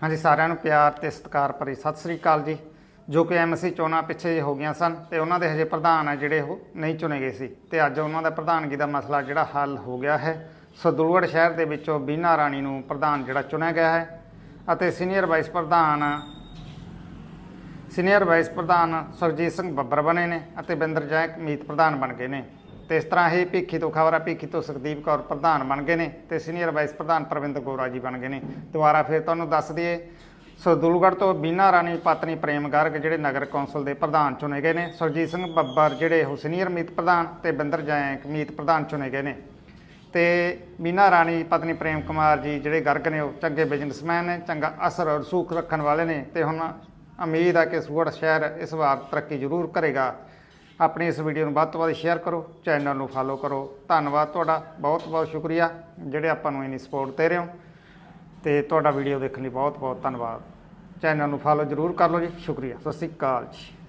ਹਾਂਜੀ, ਸਾਰਿਆਂ ਨੂੰ ਪਿਆਰ ਤੇ ਸਤਿਕਾਰ ਭਰੀ ਸਤਿ ਸ੍ਰੀ ਅਕਾਲ ਜੀ। ਜੋ ਕਿ ਐਮਸੀ ਚੋਣਾਂ ਪਿੱਛੇ ਜਿਹੇ ਹੋ ਗਈਆਂ ਸਨ ਤੇ ਉਹਨਾਂ ਦੇ ਹਜੇ ਪ੍ਰਧਾਨ ਆ ਜਿਹੜੇ ਉਹ ਨਹੀਂ ਚੁਣੇ ਗਏ ਸੀ। ਤੇ ਅੱਜ ਉਹਨਾਂ ਦਾ ਪ੍ਰਧਾਨਗੀ ਦਾ ਮਸਲਾ ਜਿਹੜਾ ਹੱਲ ਹੋ ਗਿਆ ਹੈ। ਸਦੂਲਗੜ੍ਹ ਸ਼ਹਿਰ ਦੇ ਵਿੱਚੋਂ ਬੀਨਾ ਰਾਣੀ ਨੂੰ ਪ੍ਰਧਾਨ ਜਿਹੜਾ ਚੁਣਿਆ ਗਿਆ ਹੈ ਅਤੇ ਸੀਨੀਅਰ ਵਾਈਸ ਪ੍ਰਧਾਨ ਸੀਨੀਅਰ ਵਾਈਸ ਪ੍ਰਧਾਨ ਸੁਰਜੀਤ ਸਿੰਘ ਬੱਬਰ ਬਣੇ ਨੇ ਅਤੇ ਬਿੰਦਰ ਜੈਕ ਮੀਤ ਪ੍ਰਧਾਨ ਬਣ ਗਏ ਨੇ। ਤੇ ਇਸ ਤਰ੍ਹਾਂ ਹੀ ਭੀਖੀ ਤੋਂ ਖਬਰ ਆ ਭੀਖੀ ਤੋਂ ਸੁਖਦੀਪ ਕੌਰ ਪ੍ਰਧਾਨ ਬਣ ਗਏ ਨੇ ਤੇ ਸੀਨੀਅਰ ਵਾਈਸ ਪ੍ਰਧਾਨ ਪ੍ਰਵਿੰਦਰ ਗੋਰਾ ਜੀ ਬਣ ਗਏ ਨੇ। ਦੁਬਾਰਾ ਫਿਰ ਤੁਹਾਨੂੰ ਦੱਸ ਦਈਏ ਸਰਦੂਲਗੜ੍ਹ ਤੋਂ ਬੀਨਾ ਰਾਣੀ ਪਤਨੀ ਪ੍ਰੇਮ ਗਰਗ ਜਿਹੜੇ ਨਗਰ ਕੌਂਸਲ ਦੇ ਪ੍ਰਧਾਨ ਚੁਣੇ ਗਏ ਨੇ, ਸਰਜੀਤ ਸਿੰਘ ਬੱਬਰ ਜਿਹੜੇ ਉਹ ਸੀਨੀਅਰ ਮੀਤ ਪ੍ਰਧਾਨ ਤੇ ਬਿੰਦਰ ਜੈਕ ਮੀਤ ਪ੍ਰਧਾਨ ਚੁਣੇ ਗਏ ਨੇ। ਤੇ ਬੀਨਾ ਰਾਣੀ ਪਤਨੀ ਪ੍ਰੇਮ ਕੁਮਾਰ ਜੀ ਜਿਹੜੇ ਗਰਗ ਨੇ ਉਹ ਚੰਗੇ ਬਿਜ਼ਨਸਮੈਨ ਨੇ, ਚੰਗਾ ਅਸਰ ਔਰ ਸੂਖ ਰੱਖਣ ਵਾਲੇ ਨੇ ਤੇ ਹੁਣ ਉਮੀਦ ਆ ਕਿ ਸੂਗੜ ਸ਼ਹਿਰ ਇਸ ਵਾਰ ਤਰੱਕੀ ਜ਼ਰੂਰ ਕਰੇਗਾ। ਆਪਣੀ ਇਸ ਵੀਡੀਓ ਨੂੰ ਵੱਧ ਤੋਂ ਵੱਧ ਸ਼ੇਅਰ ਕਰੋ ਚੈਨਲ ਨੂੰ ਫਾਲੋ ਕਰੋ। ਧੰਨਵਾਦ ਤੁਹਾਡਾ, ਬਹੁਤ ਬਹੁਤ ਸ਼ੁਕਰੀਆ, ਜਿਹੜੇ ਆਪਾਂ ਨੂੰ ਇੰਨੀ ਸਪੋਰਟ ਦੇ ਰਹੇ ਹੋ। ਤੇ ਤੁਹਾਡਾ ਵੀਡੀਓ ਦੇਖਣ ਲਈ ਬਹੁਤ ਬਹੁਤ ਧੰਨਵਾਦ। ਚੈਨਲ ਨੂੰ ਫਾਲੋ ਜ਼ਰੂਰ ਕਰ ਲਓ ਜੀ। ਸ਼ੁਕਰੀਆ। ਸਤਿ ਸ਼੍ਰੀ ਅਕਾਲ ਜੀ।